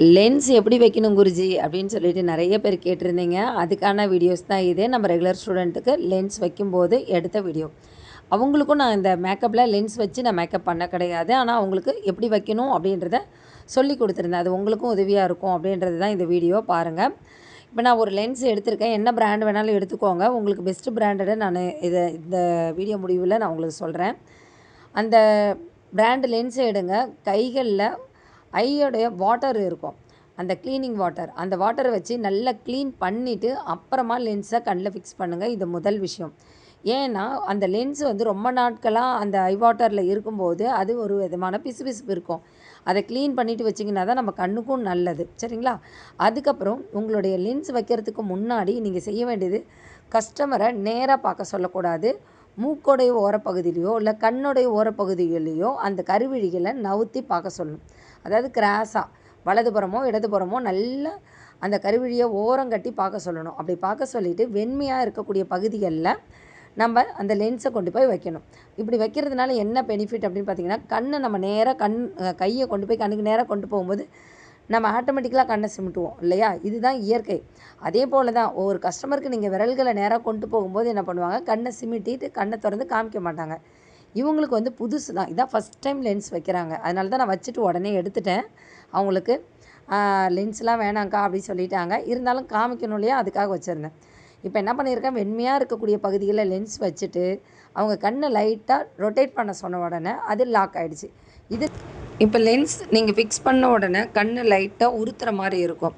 Lens எப்படி வைக்கணும் குருஜி அப்படின்னு சொல்லிட்டு நிறைய பேர் கேட்டிருந்தீங்க. அதுக்கான வீடியோஸ் தான் இது. நம்ம ரெகுலர் ஸ்டூடெண்ட்டுக்கு லென்ஸ் வைக்கும்போது எடுத்த வீடியோ அவங்களுக்கும் நான் இந்த மேக்கப்பில் லென்ஸ் வச்சு நான் மேக்கப் பண்ண கிடையாது. ஆனால் அவங்களுக்கு எப்படி வைக்கணும் அப்படின்றத சொல்லி கொடுத்துருந்தேன். அது உங்களுக்கும் உதவியாக இருக்கும் அப்படின்றது தான் இந்த வீடியோ பாருங்கள் இப்போ நான் ஒரு லென்ஸ் எடுத்திருக்கேன். என்ன பிராண்ட் வேணாலும் எடுத்துக்கோங்க. உங்களுக்கு பெஸ்ட்டு பிராண்டடை நான் இதை இந்த வீடியோ முடிவில் நான் உங்களுக்கு சொல்கிறேன் அந்த பிராண்டு லென்ஸை எடுங்க. கைகளில் ஐயோடைய வாட்டர் இருக்கும். அந்த க்ளீனிங் வாட்டர் அந்த வாட்டரை வச்சு நல்லா க்ளீன் பண்ணிவிட்டு அப்புறமா லென்ஸை கண்ணில் ஃபிக்ஸ் பண்ணுங்கள் இது முதல் விஷயம். ஏன்னா அந்த லென்ஸ் வந்து ரொம்ப நாட்களாக அந்த ஐ வாட்டரில் இருக்கும்போது அது ஒரு விதமான பிசுபிசுப்பு இருக்கும். அதை க்ளீன் பண்ணிவிட்டு வச்சிங்கன்னா தான் நம்ம கண்ணுக்கும் நல்லது. சரிங்களா? அதுக்கப்புறம் உங்களுடைய லென்ஸ் வைக்கிறதுக்கு முன்னாடி நீங்கள் செய்ய வேண்டியது கஸ்டமரை நேராக பார்க்க சொல்லக்கூடாது. மூக்கோடைய ஓரப்பகுதியிலையோ இல்லை கண்ணுடைய ஓரப்பகுதிகளிலையோ அந்த கருவிழிகளை நவுத்தி பார்க்க சொல்லணும் அதாவது கிராஸாக வலதுபுறமோ இடதுபுறமோ நல்லா அந்த கருவிழியை ஓரம் கட்டி பார்க்க சொல்லணும். அப்படி பார்க்க சொல்லிவிட்டு வெண்மையாக இருக்கக்கூடிய பகுதிகளில் நம்ம அந்த லென்ஸை கொண்டு போய் வைக்கணும். இப்படி வைக்கிறதுனால என்ன பெனிஃபிட் அப்படின்னு பார்த்தீங்கன்னா கண்ணை நம்ம நேராக கண் கையை கொண்டு போய் கண்ணுக்கு நேராக கொண்டு போகும்போது நம்ம ஆட்டோமேட்டிக்கலாக கண்ணை சிமிட்டுவோம் இல்லையா? இதுதான் இயற்கை. அதே போல் தான் ஒவ்வொரு கஸ்டமருக்கு நீங்கள் விரல்களை நேராக கொண்டு போகும்போது என்ன பண்ணுவாங்க? கண்ணை சிமிட்டிட்டு கண்ணை திறந்து காமிக்க மாட்டாங்க. இவங்களுக்கு வந்து புதுசு தான். இதான் ஃபஸ்ட் டைம் லென்ஸ் வைக்கிறாங்க. அதனால தான் நான் வச்சுட்டு உடனே எடுத்துட்டேன். அவங்களுக்கு லென்ஸ்லாம் வேணாங்க்கா அப்படின்னு சொல்லிட்டாங்க. இருந்தாலும் காமிக்கணும் இல்லையா? அதுக்காக வச்சுருந்தேன். இப்போ என்ன பண்ணியிருக்கேன்? வெண்மையாக இருக்கக்கூடிய பகுதிகளில் லென்ஸ் வச்சுட்டு அவங்க கண்ணை லைட்டாக ரொட்டேட் பண்ண சொன்ன உடனே அது லாக் ஆகிடுச்சு இது இப்போ லென்ஸ் நீங்கள் ஃபிக்ஸ் பண்ண உடனே கண் லைட்டாக உறுத்துற மாதிரி இருக்கும்.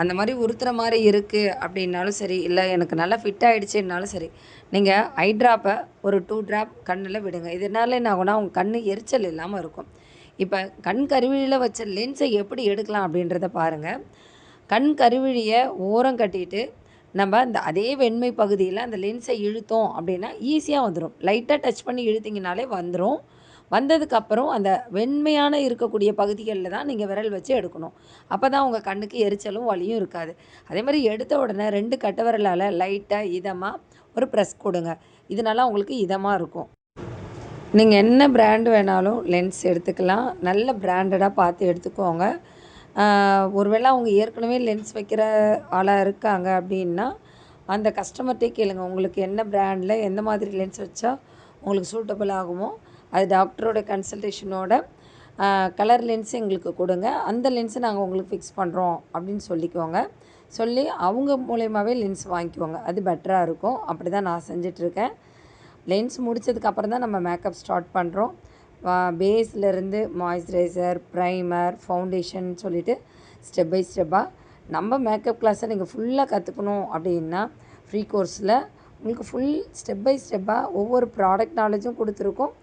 அந்த மாதிரி உறுத்துற மாதிரி இருக்குது அப்படின்னாலும் சரி இல்லை எனக்கு நல்லா ஃபிட் ஆகிடுச்சுன்னாலும் சரி நீங்கள் ஐ ட்ராப்பை ஒரு டூ ட்ராப் கண்ணில் விடுங்க. இதனால என்ன ஆகும்னா உங்கள் கண் எரிச்சல் இல்லாமல் இருக்கும். இப்போ கண் கருவிழியில் வச்ச லென்ஸை எப்படி எடுக்கலாம் அப்படின்றத பாருங்கள் கண் கருவிழியை ஓரம் கட்டிட்டு நம்ம அந்த அதே வெண்மை பகுதியில் அந்த லென்ஸை இழுத்தோம் அப்படின்னா ஈஸியாக வந்துடும் லைட்டாக டச் பண்ணி இழுத்திங்கனாலே வந்துடும் வந்ததுக்கப்புறம் அந்த வெண்மையான இருக்கக்கூடிய பகுதிகளில் தான் நீங்கள் விரல் வச்சு எடுக்கணும். அப்போ தான் உங்கள் கண்ணுக்கு எரிச்சலும் வலியும் இருக்காது. அதே மாதிரி எடுத்த உடனே ரெண்டு கட்டை விரலால் லைட்டாக இதமாக ஒரு ப்ரெஸ் கொடுங்க. இதனால உங்களுக்கு இதமாக இருக்கும். நீங்கள் என்ன பிராண்டு வேணாலும் லென்ஸ் எடுத்துக்கலாம். நல்ல பிராண்டடாக பார்த்து எடுத்துக்கோங்க. ஒருவேளை அவங்க ஏற்கனவே லென்ஸ் வைக்கிற ஆளாக இருக்காங்க அப்படின்னா அந்த கஸ்டமர்கிட்டே கேளுங்க. உங்களுக்கு என்ன பிராண்டில் எந்த மாதிரி லென்ஸ் வச்சா உங்களுக்கு சூட்டபிள் ஆகுமோ. அது டாக்டரோட கன்சல்டேஷனோட கலர் லென்ஸ் எங்களுக்கு கொடுங்க. அந்த லென்ஸை நாங்கள் உங்களுக்கு ஃபிக்ஸ் பண்ணுறோம் அப்படின்னு சொல்லிக்கோங்க. சொல்லி அவங்க மூலயமாவே லென்ஸ் வாங்கிக்குவாங்க அது பெட்டராக இருக்கும். அப்படி தான் நான் செஞ்சிட்ருக்கேன். லென்ஸ் முடித்ததுக்கப்புறம் தான் நம்ம மேக்கப் ஸ்டார்ட் பண்ணுறோம் பேஸ்லேருந்து மாய்ஸ்சரைசர் ப்ரைமர் ஃபவுண்டேஷன் சொல்லிவிட்டு ஸ்டெப் பை ஸ்டெப்பாக நம்ம மேக்கப் கிளாஸை நீங்கள் ஃபுல்லாக கற்றுக்கணும் அப்படின்னா ஃப்ரீ கோர்ஸில் உங்களுக்கு ஃபுல் ஸ்டெப் பை ஸ்டெப்பாக ஒவ்வொரு ப்ராடக்ட் நாலேஜும் கொடுத்துருக்கோம்.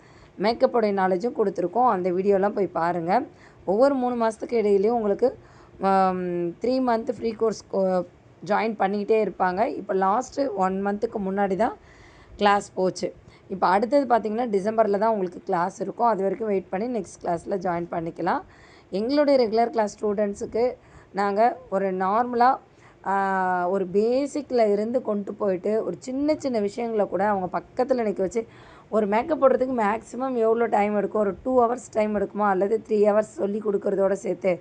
மேக்கப்போடைய நாலேஜும் கொடுத்துருக்கோம். அந்த வீடியோலாம் போய் பாருங்கள் ஒவ்வொரு மூணு மாதத்துக்கு இடையிலையும் உங்களுக்கு three month free course join பண்ணிக்கிட்டே இருப்பாங்க. இப்போ லாஸ்ட்டு ஒன் மந்த்துக்கு முன்னாடி தான் கிளாஸ் போச்சு. இப்போ அடுத்தது பார்த்திங்கன்னா டிசம்பரில் தான் உங்களுக்கு கிளாஸ் இருக்கும். அது வரைக்கும் வெயிட் பண்ணி நெக்ஸ்ட் கிளாஸில் ஜாயின் பண்ணிக்கலாம். எங்களுடைய ரெகுலர் கிளாஸ் ஸ்டூடெண்ட்ஸுக்கு நாங்கள் ஒரு நார்மலாக ஒரு பேசிக்கில் இருந்து கொண்டு போயிட்டு ஒரு சின்ன சின்ன விஷயங்களை கூட அவங்க பக்கத்தில் நிற்க வச்சு ஒரு மேக்கப் போடுறதுக்கு மேக்ஸிமம் எவ்வளோ டைம் எடுக்கும்? ஒரு டூ ஹவர்ஸ் டைம் எடுக்குமா? அல்லது த்ரீ ஹவர்ஸ் சொல்லி கொடுக்குறதோட சேர்த்து.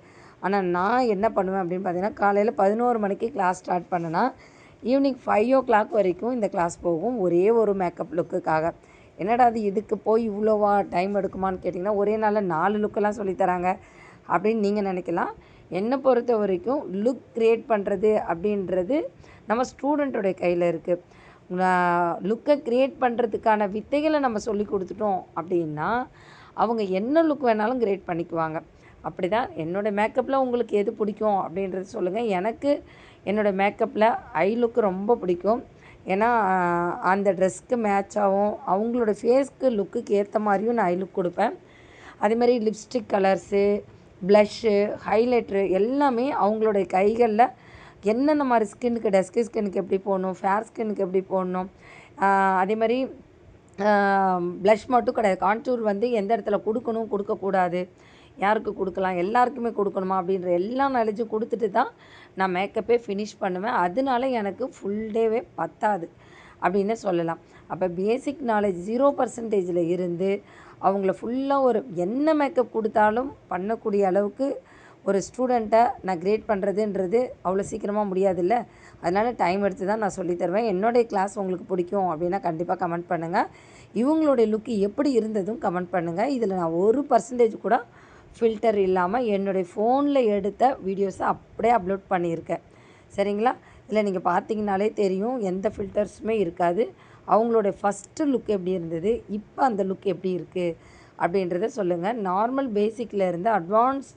ஆனால் நான் என்ன பண்ணுவேன் அப்படின்னு பார்த்தீங்கன்னா காலையில் பதினோரு மணிக்கு கிளாஸ் ஸ்டார்ட் பண்ணேன்னா ஈவினிங் ஃபைவ் ஓ கிளாக் வரைக்கும் இந்த கிளாஸ் போகும் ஒரே ஒரு மேக்கப் லுக்குக்காக என்னடா அது இதுக்கு போய் இவ்வளோவா டைம் எடுக்குமான்னு கேட்டிங்கன்னா ஒரே நாளில் நாலு லுக்கெல்லாம் சொல்லித்தராங்க அப்படின்னு நீங்கள் நினைக்கலாம். என்னை பொறுத்த வரைக்கும் லுக் க்ரியேட் பண்ணுறது அப்படின்றது நம்ம ஸ்டூடெண்ட்டோடைய கையில் இருக்குது லுக்கை க்ரியேட் பண்ணுறதுக்கான வித்தைகளை நம்ம சொல்லி கொடுத்துட்டோம் அப்படின்னா அவங்க என்ன லுக் வேணாலும் க்ரியேட் பண்ணிக்குவாங்க. அப்படி தான் என்னோடய மேக்கப்பில் உங்களுக்கு எது பிடிக்கும் அப்படின்றது சொல்லுங்கள் எனக்கு என்னோடய மேக்கப்பில் ஐ லுக்கு ரொம்ப பிடிக்கும். ஏன்னா அந்த ட்ரெஸ்க்கு மேட்ச் ஆகும். அவங்களோட ஃபேஸ்க்கு லுக்குக்கு ஏற்ற மாதிரியும் நான் ஐ லுக் கொடுப்பேன். அதே மாதிரி லிப்ஸ்டிக் கலர்ஸு ப்ளஷ்ஷு ஹைலைட்ரு எல்லாமே அவங்களுடைய கைகளில் என்னென்ன மாதிரி ஸ்கின்னுக்கு டஸ்கி ஸ்கின்னுக்கு எப்படி போடணும் ஃபேர் ஸ்கின்னுக்கு எப்படி போடணும் அதே மாதிரி ப்ளஷ் மட்டும் கிடையாது. கான்டூர் வந்து எந்த இடத்துல கொடுக்கணும் கொடுக்கக்கூடாது யாருக்கு கொடுக்கலாம் எல்லாருக்குமே கொடுக்கணுமா அப்படின்ற எல்லா நாலேஜும் கொடுத்துட்டு தான் நான் மேக்கப்பே ஃபினிஷ் பண்ணுவேன். அதனால எனக்கு ஃபுல் டேவே பத்தாது அப்படின்னு சொல்லலாம். அப்போ பேசிக் நாலேஜ் ஜீரோ பர்சன்டேஜில் இருந்து அவங்கள ஃபுல்லாக ஒரு என்ன மேக்கப் கொடுத்தாலும் பண்ணக்கூடிய அளவுக்கு ஒரு ஸ்டூடெண்ட்டை நான் கிரேட் பண்ணுறதுன்றது அவ்வளோ சீக்கிரமாக முடியாதுல்ல. அதனால் டைம் எடுத்து தான் நான் சொல்லி தருவேன். என்னுடைய கிளாஸ் உங்களுக்கு பிடிக்கும் அப்படின்னா கண்டிப்பாக கமெண்ட் பண்ணுங்கள் இவங்களுடைய லுக்கு எப்படி இருந்ததும் கமெண்ட் பண்ணுங்கள் இதில் நான் ஒரு பர்சன்டேஜ் கூட ஃபில்டர் இல்லாமல் என்னுடைய ஃபோனில் எடுத்த வீடியோஸை அப்படியே அப்லோட் பண்ணியிருக்கேன். சரிங்களா? இதில் நீங்கள் பார்த்தீங்கனாலே தெரியும். எந்த ஃபில்டர்ஸுமே இருக்காது. அவங்களுடைய ஃபஸ்ட்டு லுக் எப்படி இருந்தது? இப்போ அந்த லுக் எப்படி இருக்குது அப்படின்றத சொல்லுங்கள் நார்மல் பேசிக்கில் இருந்து அட்வான்ஸ்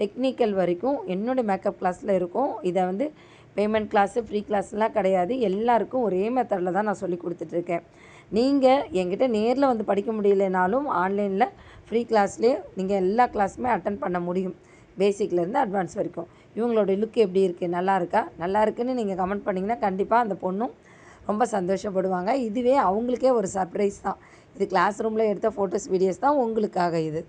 டெக்னிக்கல் வரைக்கும் என்னுடைய மேக்கப் கிளாஸில் இருக்கும். இதை வந்து பேமெண்ட் கிளாஸு ஃப்ரீ கிளாஸ்லாம் கிடையாது. எல்லாருக்கும் ஒரே மெத்தடில் தான் நான் சொல்லி கொடுத்துட்ருக்கேன். நீங்கள் என்கிட்ட நேரில் வந்து படிக்க முடியலைனாலும் ஆன்லைனில் ஃப்ரீ கிளாஸ்லேயே நீங்கள் எல்லா கிளாஸுமே அட்டன் பண்ண முடியும். பேசிக்லேருந்து அட்வான்ஸ் வரைக்கும். இவங்களோட லுக் எப்படி இருக்குது நல்லா இருக்கா? நல்லா இருக்குன்னு நீங்கள் கமெண்ட் பண்ணிங்கன்னா கண்டிப்பாக அந்த பொண்ணும் ரொம்ப சந்தோஷப்படுவாங்க. இதுவே அவங்களுக்கே ஒரு சர்ப்ரைஸ் தான். இது கிளாஸ் ரூமில் எடுத்த ஃபோட்டோஸ் வீடியோஸ் தான் உங்களுக்காக இது.